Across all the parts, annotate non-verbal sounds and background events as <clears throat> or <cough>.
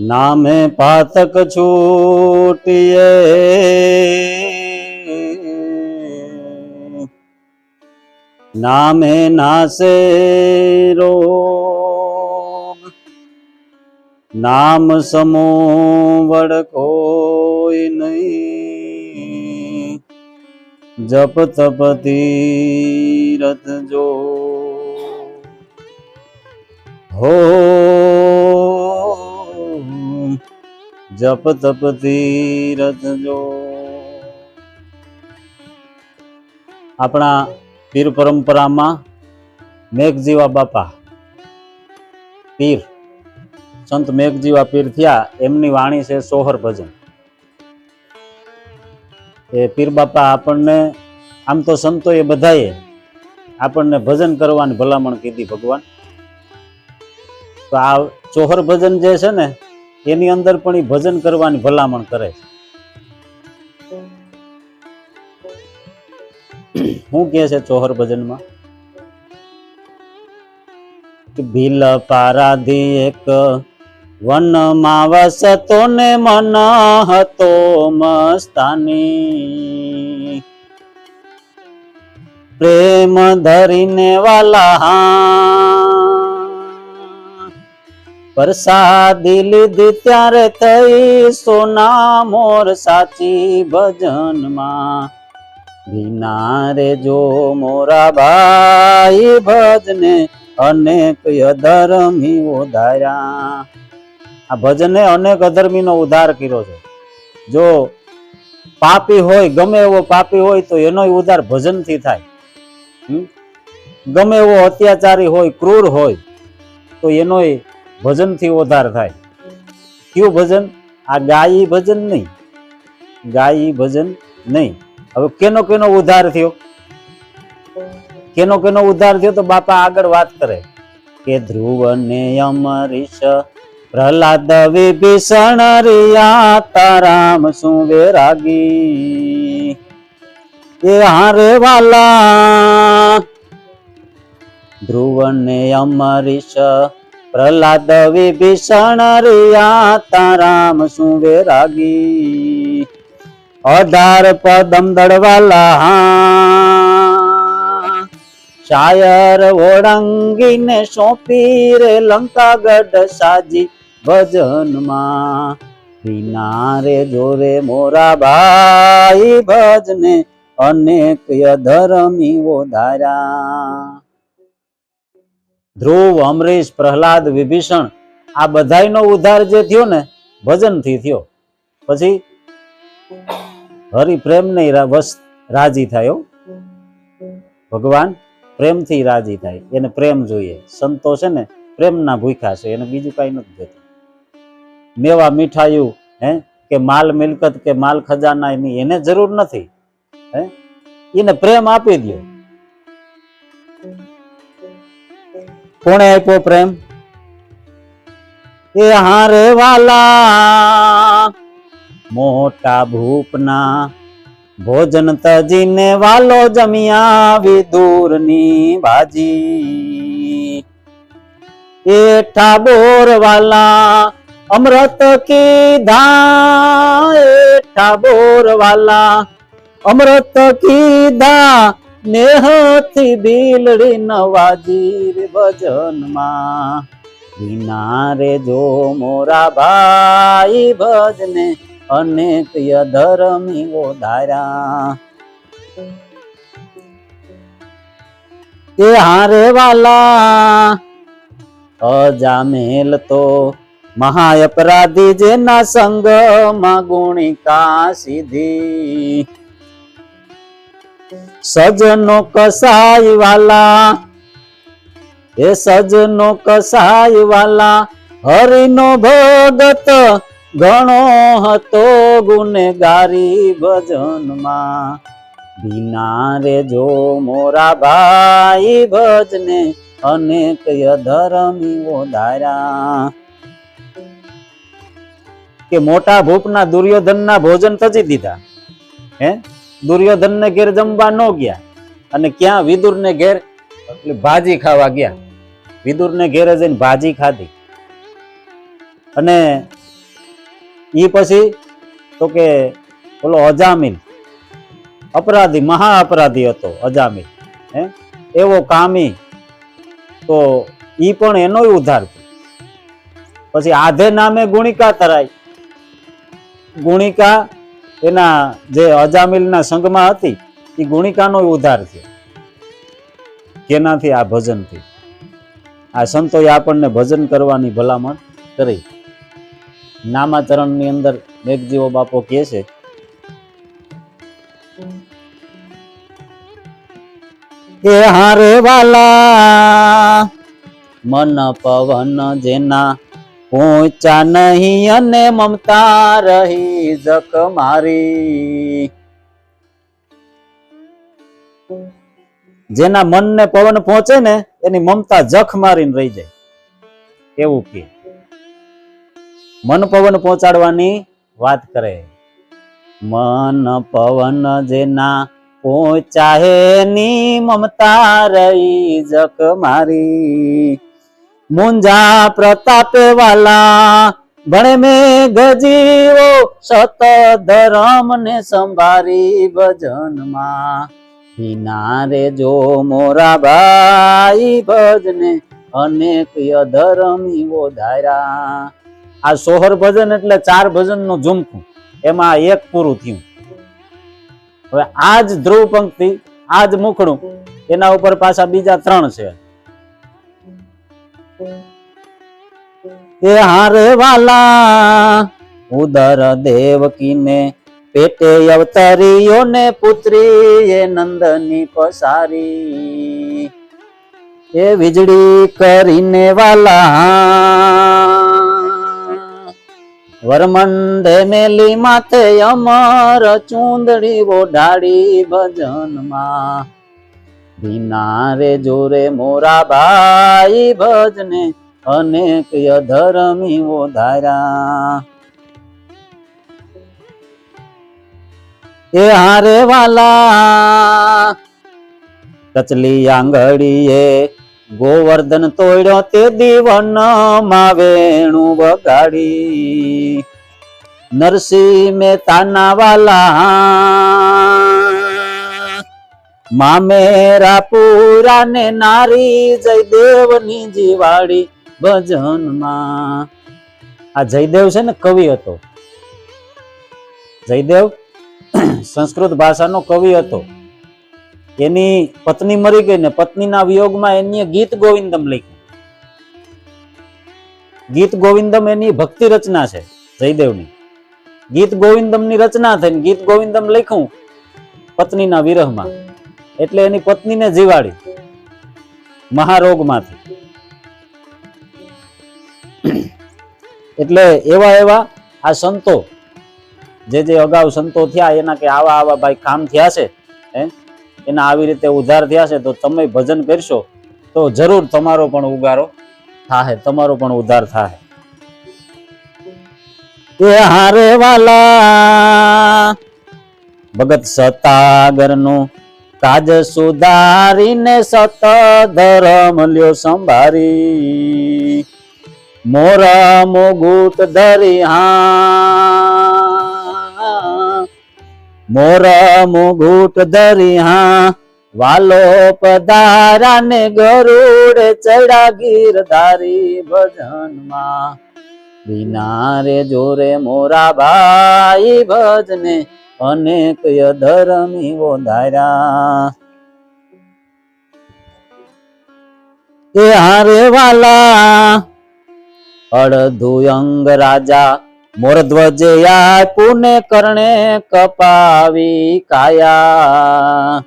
નામે પાતક છૂટીએ. નામે નાસે રોગ. નામ સમો વડ કોઈ નહીં. જપ તપ તીરથ જો હો જપ તપ તીરથ જો. આપણા પીર પરંપરામાં મેઘજીવા બાપા, પીર, સંત મેઘજીવા પીર થયા, એમની વાણી છે સોહર ભજન. એ પીર બાપા આપણને, આમ તો સંતો એ બધાએ આપણને ભજન કરવાની ભલામણ કીધી ભગવાન. તો આ ચોહર ભજન જે છે ને, એની અંદર પણ એ ભજન કરવાની ભલામણ કરે છે. શું કહે છે ચોહર ભજનમાં ભીલ પારાધી એક વનમાં વસતો ને મન હતો મસ્તાની. પ્રેમ ધરીને વાલા પ્રસાદી લીધી ત્યારે થઈ સોના મોર સાચી ભજનમાં. રે જો મોરા ભાઈ ભજને અનેક અધર્મી ઉધાર્યા. આ ભજને અનેક અધર્મીનો ઉદ્ધાર કર્યો છે. જો પાપી હોય, ગમે એવો પાપી હોય તો એનો ઉદ્ધાર ભજનથી થાય? ગમે એવો અત્યાચારી હોય, ક્રૂર હોય તો એનો ભજનથી ઉદ્ધાર થાય. કયું ભજન? આ ગાયી ભજન નહીં. ગાય ભજન નહીં. હવે કેનો કેનો ઉદ્ધાર થયો? કેનો કેનો ઉદ્ધાર થયો તો બાપા આગળ વાત કરે કે ધ્રુવ ને અમરીશ પ્રહલાદ વિભીષણ રિયા તારામ શું વેરાગી એ હારે વાલા. ધ્રુવ ને અમરીશ પ્રહલાદ વિભીષણ રિયા તારામ સુવે રાગી. અઢાર પદમ દળવાલા શાયર ઓળંગીને સોંપી રે લંકાગઢ સાજી ભજનમાં. વિનારે જોરે મોરા ભાઈ ભજને અનેક અધર્મીઓ ધાર્યા. ધ્રુવ, અમરીશ, પ્રહલાદ, વિભીષણ આ બધાયનો ઉદ્ધાર જે થયો ને, ભજનથી થયો. પછી હરિ પ્રેમ નહીં રાજી થાય. ભગવાન પ્રેમથી રાજી થાય. એને પ્રેમ જોઈએ. સંતો છે ને, પ્રેમના ભૂખ્યા છે. એને બીજું કાંઈ નથી જોતું. મેવા મીઠાયું, હે, કે માલ મિલકત કે માલ ખજાના એની એને જરૂર નથી. હે, એને પ્રેમ આપી દો કોણે આપ્યો પ્રેમ? એ હારે વાલા મોટા ભૂપના ભોજન તજીને વાલો જમિયા વિદુરની ભાજી એ ઠાબોર વાલા અમૃત કીધા એ ઠાબોર વાલા અમૃત કીધા નેહથી બિલડી નવાજી રે ભજનમાં. વિના રે જો મોરા ભાઈ ભજને અનેક યધર્મી ધાર્યા એ હારે વાલા, અજામેલ તો મહા અપરાધી જેના સંગમાં ગુણિકા સીધી સજનો કસાઈ વાલા એ સજનો કસાઈ વાલા હરિનો ભગત ઘણો હતો ગુનેગારી ભજનમાં. બિના રે જો મોરા ભાઈ ભજને અનેક યધરમીઓ ધાર્યા કે મોટા ભૂપના દુર્યોધનના ભોજન તજી દીધા. હે? દુર્યોધનને ઘેર જમવા ન ગયા અને ક્યાં વિદુરને ઘેર ભાજી ખાવા ગયા. વિદુરને ઘેરે જઈને ભાજી ખાધી. અને એ પછી તો કે ઓલો અજામિલ, અપરાધી, મહા અપરાધી હતો અજામિલ, હે? એવો કામી તો એ પણ એનોય ઉધાર પછી આધે નામે ગુણિકા તરાઈ ગુણિકા એના જે અજામિલના સંઘમાં હતી, એ ગુણિકાનો ઉધાર થયો. કેનાથી આ ભજનથી આ સંતોએ આપણને ભજન કરવાની ભલામણ કરી. નામાચરણની અંદર મેઘજીવો બાપો કહે છે, એ હારે વાલા, મન પવન જેના પહોંચા નહીં અને મમતા રહી જક મારી. જેના મનને પવન પહોંચે ને, એની મમતા જખ મારીને રહી જાય. એવું કે. મન પવન પહોંચાડવાની વાત કરે. મન પવન જેના પહોંચાહે ની મમતા રહી જક મારી. મુંજા પ્રતાપે વાલા ભણે મેં ગજીવો સત ધરમ ને સંભારી ભજનમાં. હિનારે જો મોરા ભાઈ ભજને અનેક અધર્મી ધાર્યા. આ સોહર ભજન એટલે ચાર ભજનનું ઝુમકું એમાં એક પૂરું થયું. હવે આ જ ધ્રુવ પંક્તિ, આ જ મુખડું, એના ઉપર પાછા બીજા ત્રણ છે. એ હારે વાલા, ઉદર દેવકીને પેટે અવતરીઓ ને પુત્રી એ નંદની પસારી. એ વીજળી કરીને વાલા વરમંડે મેલી માથે અમર ચૂંદડી ઓઢાડી ભજનમાં. ભીના રે જોરે મોરા ભાઈ ભજને અનેક અધર્મી ધારા એ હારે વાલા, કચલી આંગળીએ ગોવર્ધન તોડ્યો તે દીવનમાં વેણું વગાડી. નરસિંહ મહેતાના વાલા મામેરા પૂરા ને નારી જયદેવની જીવાડી ભજનમાં. આ જયદેવ છે ને કવિ હતો. જયદેવ <clears throat> સંસ્કૃત ભાષાનો કવિ હતો. એની પત્ની મરી ગઈ ને પત્નીના વિયોગમાં એની ગીત ગોવિંદમ લખ્યું. ગીત ગોવિંદમ એની ભક્તિ રચના છે જયદેવની. ગીત ગોવિંદમની રચના થઈને ગીત ગોવિંદમ લખ્યું પત્નીના વિરહમાં. એટલે એની પત્નીને જીવાડી. મહારોગમાંથી. એટલે એવા એવા આ સંતો, જે જે અગાઉ સંતો થયા, એના કે આવા આવા ભાઈ કામ થયા છે, હે? એના આવી રીતે ઉધાર થયા છે, તો તમે ભજન કરશો, તો જરૂર તમારો પણ ઉગારો થાહે, તમારો પણ ઉધાર થાહે. એ હારે વાલા, ભગત સતાગરનું કાજ સુધારીને સત ધરમ લ્યો સંભારી. મોર મુગુટ ધરી હા. મોર મુગુટ ધરી હા. વાલો પધારા ને ગરુડ ચડા ગીરધારી ભજનમાં. વિના રે જોરે મોરા ભાઈ ભજને અનેક અધર્મી વધાર્યા એ હારે વાલા, અડધુયંગ રાજા મોરધ્વજે પુને કરણે કપાવી કાયા.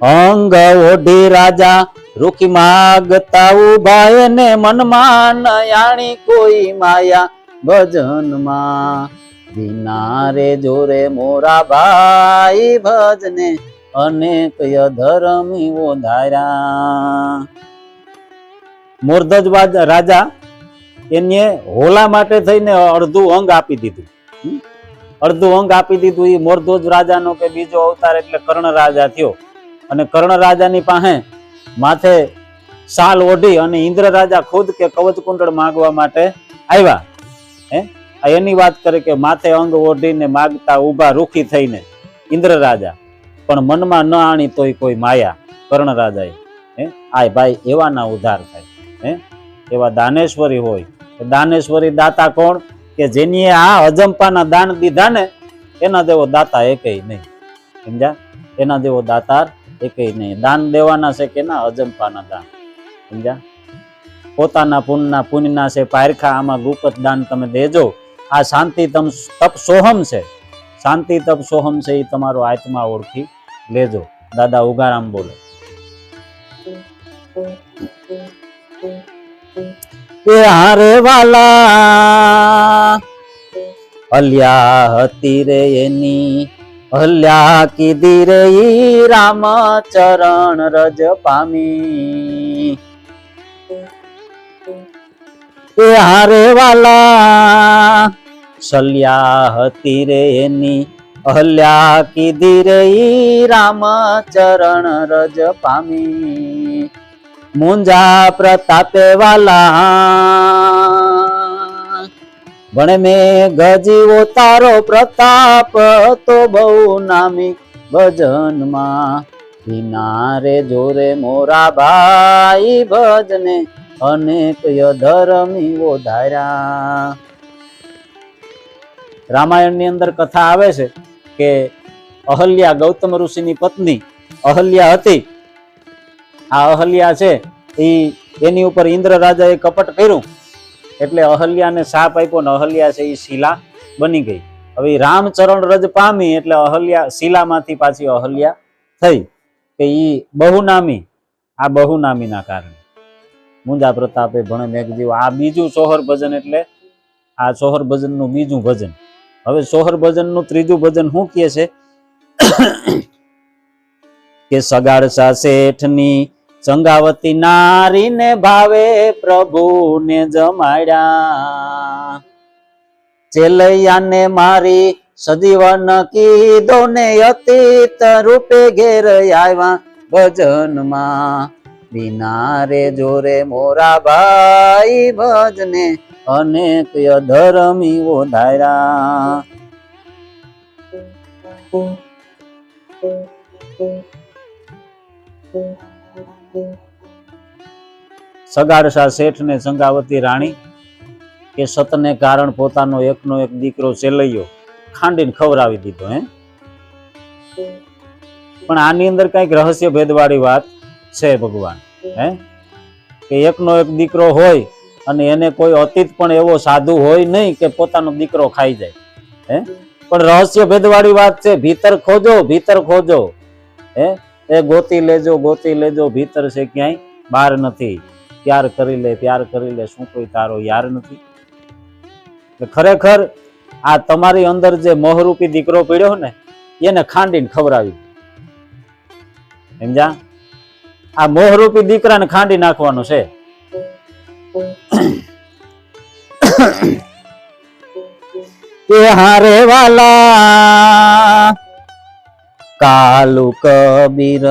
અંગ ઓઢી રાજા રૂકી માગતા ઉભાય ને મનમાં નયાણી કોઈ માયા ભજનમાં. વિના રે જોરે મોરા ભાઈ ભજને અનેક અધર્મી ધાર્યા મોરધજ રાજા એને હોલા માટે થઈને અડધું અંગ આપી દીધું. અડધું અંગ આપી દીધું એ મોરધોજ રાજાનો કે બીજો અવતાર એટલે કર્ણ રાજા થયો. અને કર્ણ રાજાની પાસે માથે શાલ ઓઢી અને ઇન્દ્ર રાજા ખુદ કે કવચ કુંડળ માંગવા માટે આવ્યા. હે? આ એની વાત કરે કે માથે અંગ ઓઢીને માગતા ઊભા રૂખી થઈને ઇન્દ્ર રાજા પણ મનમાં ન આણી તોય કોઈ માયા કર્ણ રાજાએ હે? આ ભાઈ, એવાના ઉધાર થાય, હે? એવા દાનેશ્વરી હોય દાનેશ્વરી દાતા કોણ? કે જેની આ અજંપાના દાન દીધા ને, એના જેવો દાતા એકેય નહીં. સમજ્યા? એના જેવો દાતાર એકેય નહીં. દાન દેવાના છે કે ના? અજંપાના દાન. સમજ્યા? પોતાના પુનના પુણ્યના છે, પારખા આમાં ગુપત દાન તમે દેજો. આ શાંતિ તમ તપ સોહમ છે. શાંતિ તપ સોહમ છે એ તમારો આત્મા ઓળખી લેજો. દાદા ઉગારામ બોલે. હારે વાલા હલ્યા હતી રે એની, હલ્યા કીધી રે રામ ચરણ રજ પામી. એ હારે વાલા. સલ્યા હતી રે એની અહલ્યા કીધી રે રામ ચરણ રજ પામી. મુંજા પ્રતાપે વાલા. ભણે મેં ગજીવો તારો પ્રતાપ તો બહુ નામી ભજનમાં. કિનારે જોરે મોરા ભાઈ ભજને અનેક ધર્મી ધાર્યા. રામાયણની અંદર કથા આવે છે કે અહલ્યા ગૌતમ ઋષિની પત્ની અહલ્યા હતી. આ અહલ્યા છે એ એની ઉપર ઇન્દ્ર રાજાએ કપટ કર્યું. એટલે અહલ્યાને સાપ આપ્યો ને અહલ્યા છે એ શિલા બની ગઈ. હવે રામચરણ રજ પામી એટલે અહલ્યા શિલામાંથી પાછી અહલ્યા થઈ કે ઈ બહુનામી, આ બહુનામીના કારણે. મુંજા પ્રતાપે ભણે મેઘજીવ આ બીજું સોહર ભજન એટલે આ સોહર ભજનનું બીજું ભજન. હવે સોહર ભજનનું ત્રીજું ભજન શું કહે છે? કે સગાડસા શેઠની ચંગાવતી નારીને ભાવે પ્રભુને જમાડ્યા. ચેલૈયાને મારી સજીવન કીધો ને અતીત રૂપે ઘેર આવ્યા ભજનમાં. વિના જોરે મોરા ભાઈ ભજને અનેક અધર્મીઓ ધાર્યા. સગાડશા શેઠ ને સંગાવતી રાણી કે સતને કારણ પોતાનો એકનો એક દીકરો ચેલૈયો ખાંડીને ખવડાવી દીધો, હે? પણ આની અંદર કંઈક રહસ્ય ભેદવાળી વાત છે ભગવાન, હે? કે એકનો એક દીકરો હોય અને એને કોઈ અતીત પણ એવો સાધુ હોય નહીં કે પોતાનો દીકરો ખાઈ જાય, હે? પણ રહસ્ય ભેદવાળી વાત છે, ભીતર ખોજો ભીતર ખોજો, હે? એ ગોતી લેજો ગોતી લેજો, ભીતર છે ક્યાંય? બહાર નથી. પ્યાર કરી લે, પ્યાર કરી લે, શું કોઈ તારો યાર નથી? ખરેખર આ તમારી અંદર જે મોહરૂપી દીકરો પીડ્યો ને, એને ખાંડીને ખવડાવી સમજા આ મોહરૂપી દીકરાને ખાંડી નાખવાનું છે. કે હારે વાલા, કાલુ કબીર,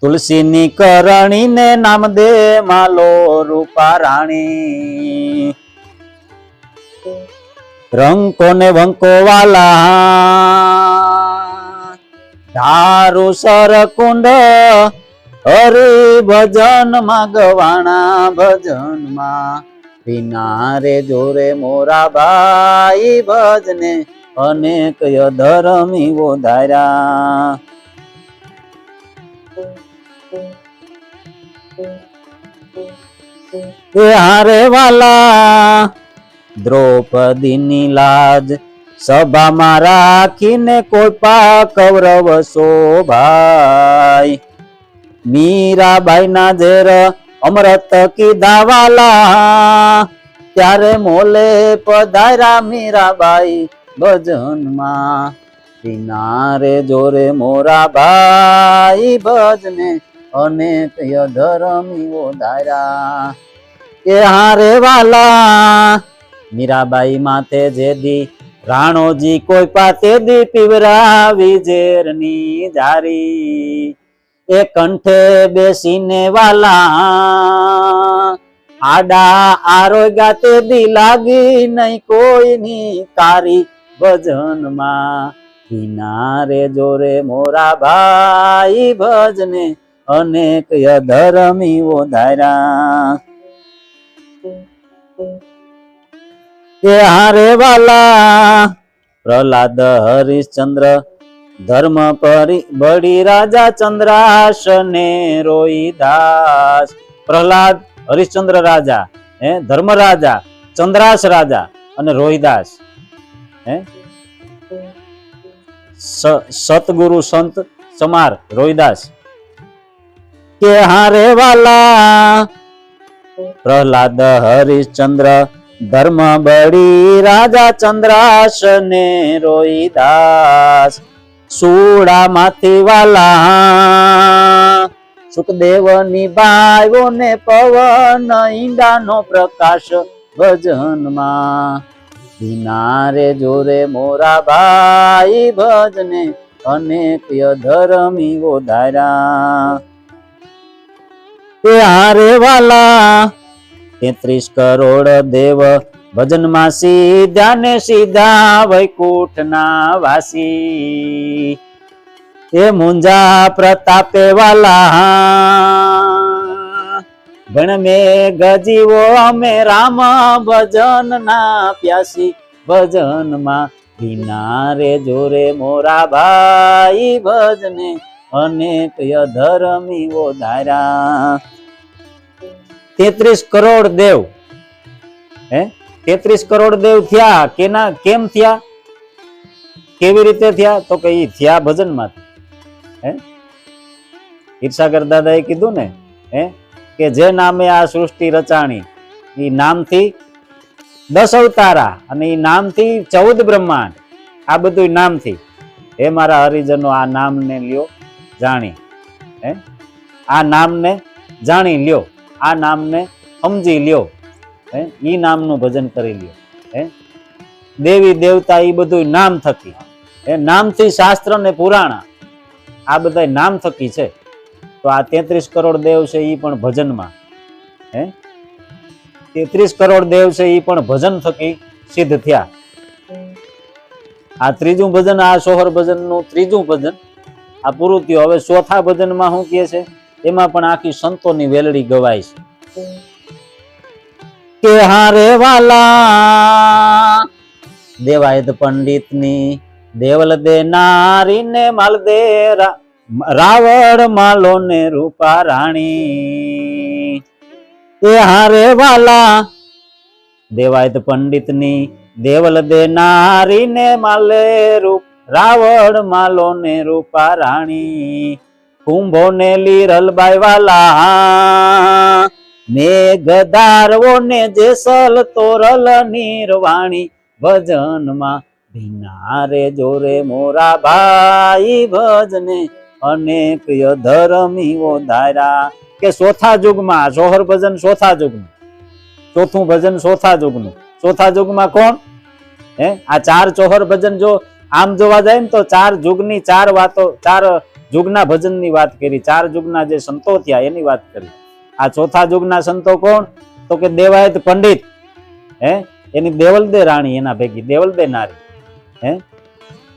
તુલસીની કરણીને નામ દે માલો રૂપા રાણી. રંકો ને વંકો વાલા, ધારુ સર કુંડ હરિ ભજનમાં ગવાણા ભજનમાં વિના રે જોરે મોરા ભાઈ ભજને અનેક ધર્મી ધાર્યા એ હારે વાલા, દ્રૌપદીની લાજ સભામાં રાખીને કોઈ પા કૌરવ શોભાઈ મીરાબાઈ ના ઝેર અમૃત કીધા વાલા ત્યારે મોલે પધાર્યા મીરાબાઈ ભજનમાં. કિનારે જોરે મોરા ભાઈ ભજને અનેક ધરમીઓ ધાર્યા. કે હારે વાલા. મીરાબાઈ માથે જેદી રાણોજી કોઈ પાસે દી પીવરાવી ઝેરની જારી એ કંઠે બેસીને વાલા. આડા આરોગ્યા તે દી લાગી નહીં કોઈની કારી ભજનમાં. કિનારે જોરે મોરા ભાઈ ભજને અનેક અધર્મીઓ ધારા કે હારે વાલા, પ્રહલાદ હરિશ્ચંદ્ર ધર્મ બળી રાજા ચંદ્રાસને રોહિદાસ પ્રહલાદ હરિશ્ચંદ્ર રાજા, હે ધર્મ રાજા ચંદ્રાસ રાજા અને રોહિદાસ હે. સતગુરુ સંત સમાર રોહિદાસ કે હારે વાલા, પ્રહલાદ હરિશ્ચંદ્ર ધર્મ બળી રાજા ચંદ્રાસ ને રોહિદાસ સુડામાંથી વાલા. સુખદેવની બાયો ને પવન, ઈંડાનો પ્રકાશ ભજનમાં. કિનારે જોરે મોરા ભાઈ ભજને અનેક ધર્મીઓ ધાર્યા. તે હારે વાલા, તેત્રીસ કરોડ દેવ ભજનમાં સીધા ને સીધા વૈકુંઠના વાસી. તે મુંજા પ્રતાપે વાલા. ભણ મે ગજીવો, અમે રામ ભજન ના પ્યાસી. ભજનમાં કિનારે જોરે મોરા ભાઈ ભજને અનેક ધર્મીઓ ધારા તેત્રીસ કરોડ દેવ. હે? તેત્રીસ કરોડ દેવ થયા. કેના, કેમ થયા? કેવી રીતે થયા? તો કે ઈ થયા ભજનમાંથી હે? ઈર્ષાગર દાદાએ કીધું ને, હે? કે જે નામે આ સૃષ્ટિ રચાણી એ નામથી દસ અવતારા અને એ નામથી ચૌદ બ્રહ્માંડ, આ બધું નામથી. હે મારા હરિજનો, આ નામને લ્યો, જાણી. હે? આ નામને જાણી લ્યો, આ નામને સમજી લ્યો. ઈ નામનું ભજન કરી લ્યો, હે? દેવી, દેવતા એ બધું નામ થકી. હે, નામથી શાસ્ત્ર ને પુરાણ. આ બધા નામ થકી છે. તો આ તેત્રીસ કરોડ દેવ છે એ પણ ભજનમાં. હે? તેત્રીસ કરોડ દેવ છે એ પણ ભજન થકી સિદ્ધ થયા. આ ત્રીજું ભજન, આ સોહર ભજનનું ત્રીજું ભજન, આ પૂરું થયું. હવે ચોથા ભજનમાં શું કહે છે? એમાં પણ આખી સંતોની વેલડી ગવાય છે. કે હારે વાલા? દેવાયત પંડિતની દેવલ દેનારી ને માલ દે રા- રાવણ માલો ને રૂપા રાણી એ હારે વાલા? દેવાયત પંડિતની દેવલ દેનારી ને માલે રૂપ, રાવણ માલો ને રૂપા રાણી કુંભો ને લીરલબાઈ વાલા મેઘદારવો ને જેસલ તોરલ નિર્વાણી ભજનમાં ભીનારે જોરે મોરા ભાઈ ભજને. અનેક ધર્મીઓ ધારા કે ચોથા યુગમાં સોહર ભજન ચોથા યુગનું ચોથું ભજન ચોથા યુગનું ચોથા યુગમાં કોણ? હે? આ ચાર ચોહર ભજન જો આમ જોવા જાય ને તો ચાર યુગની ચાર વાતો, ચાર યુગના ભજનની વાત કરી, ચાર યુગના જે સંતો થયા એની વાત કરી. આ ચોથા યુગના સંતો કોણ? તો કે દેવાયત પંડિત. હે? એની દેવલદે રાણી એના ભેગી, દેવલદે નારી. હે?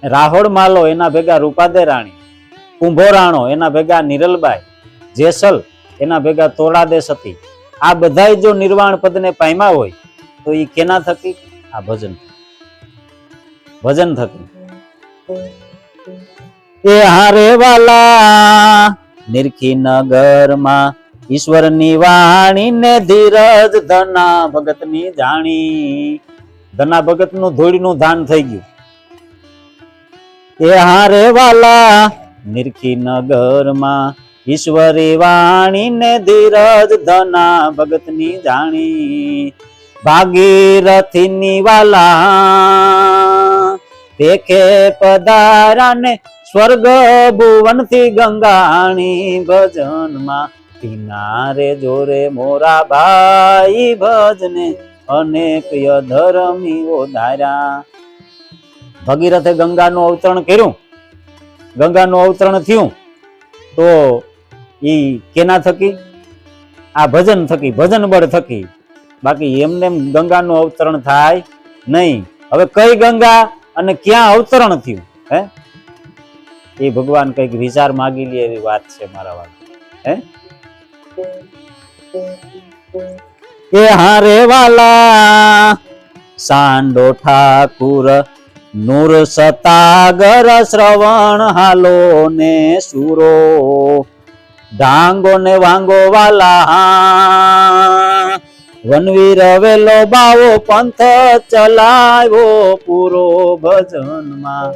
રાહોડ માલો એના ભેગા, રૂપાદે રાણી. કુંભો રાણો એના ભેગા, નિરલબાઈ. જેસલ એના ભેગા તોડાદે સતી. આ બધાય જો નિર્વાણ પદને પામ્યા હોય, તો એ કેના થકી? આ ભજન ભજન થકી. એ હારે વાલા નિરખી નગરમાં ઈશ્વરની વાણી ને ધીરજ ધના ભગતની જાણી. ધના ભગતનું ધૂળનું ધાન થઈ ગયું. એ હારે વાલા નિરખી નગરમાં ઈશ્વરી વાણી ને ધીરજ ધના ભગતની જાણી. ભાગીરથી ની વાલા દેખે પધારા ને સ્વર્ગ ભુવનથી ગંગાણી ભજનમાં કિનારે જોરે મોરા ભાઈ ભજને અનેક ધર્મીઓ ધાર્યા ભગીરથે ગંગાનું અવતરણ કર્યું. ગંગાનું અવતરણ થયું તો એ કેના થકી? આ ભજન થકી, ભજન બળ થકી. બાકી એમને એમ ગંગાનું અવતરણ થાય નહીં. હવે કઈ ગંગા અને ક્યાં અવતરણ થયું, હે? એ ભગવાન કંઈક વિચાર માગી લે એવી વાત છે મારા વાત હે? એ હારે વાલા, સાંડો ઠાકુર, નૂર સતાગર શ્રવણ હાલો ને સુરો ડાંગો ને વાંગો વાલા હા. વનવીર વેલો બાવો પંથ ચલાવ્યો પૂરો ભજનમાં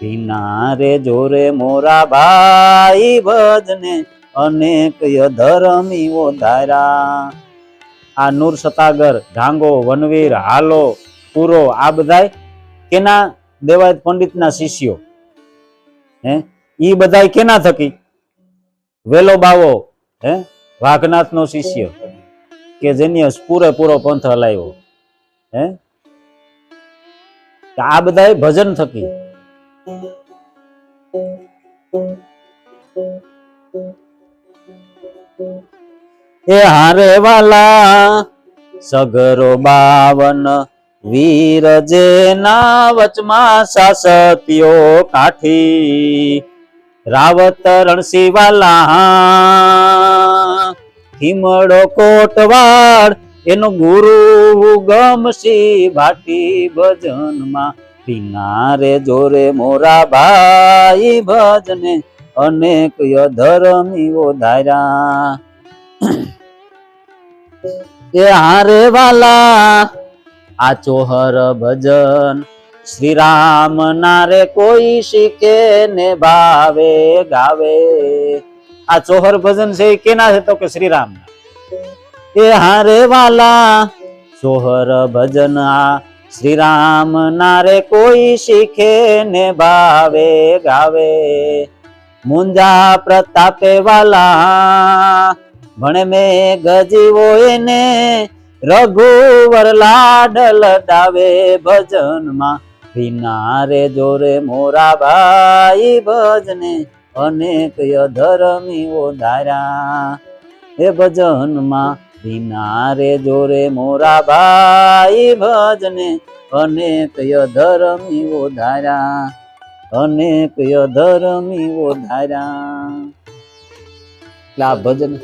ભીના રે જોરે મોરા ભાઈ ભજને અનેક ધરમીઓ ધારા આ નૂર સતાગર, ઢાંગો, વનવીર, હાલો, પૂરો, આ બધાય કેના દેવાયત પંડિતના શિષ્યો? હે? ઈ બધાય કેના થકી? વેલો બાવો, હે? વાઘનાથનો શિષ્ય, કે જેની પૂરેપૂરો પંથ હલાવ્યો. હે? આ બધાય ભજન થકી? એ હારે વાલા, સગરો બાવન વીર જેના વચમાં સાસતીઓ કાઠી. રાવત રણસી વાલા હિમડો કોટવાડ એનો ગુરુ ગમસી ભાટી ભજનમાં. પીનારે જોરે મોરા ભાઈ ભજને અનેક ધર્મીઓ ધાર્યા. એ હારે વાલા, આ ચોહર ભજન શ્રી રામ ના રે કોઈ શીખે ને ભાવે, ગાવે. આ ચોહર ભજન છે એ કેના છે તો કે શ્રી રામ એ હારે વાલા, ચોહર ભજન આ શ્રી રામ ના રે કોઈ શીખે ને ભાવે, ગાવે. મુંજા પ્રતાપે વાલા. ભણે મે ગજીવો એને રઘુવર લાડ લડાવે ભજનમાં. વિના રે જોરે મોરા ભાઈ ભજને અનેક ધર્મીઓ ધાર્યા. એ ભજનમાં વિના રે જોરે મોરા ભાઈ ભજને અનેક ધર્મીઓ ધાર્યા. અનેક ધર્મીઓ ધાર્યા. એટલે આ ભજન.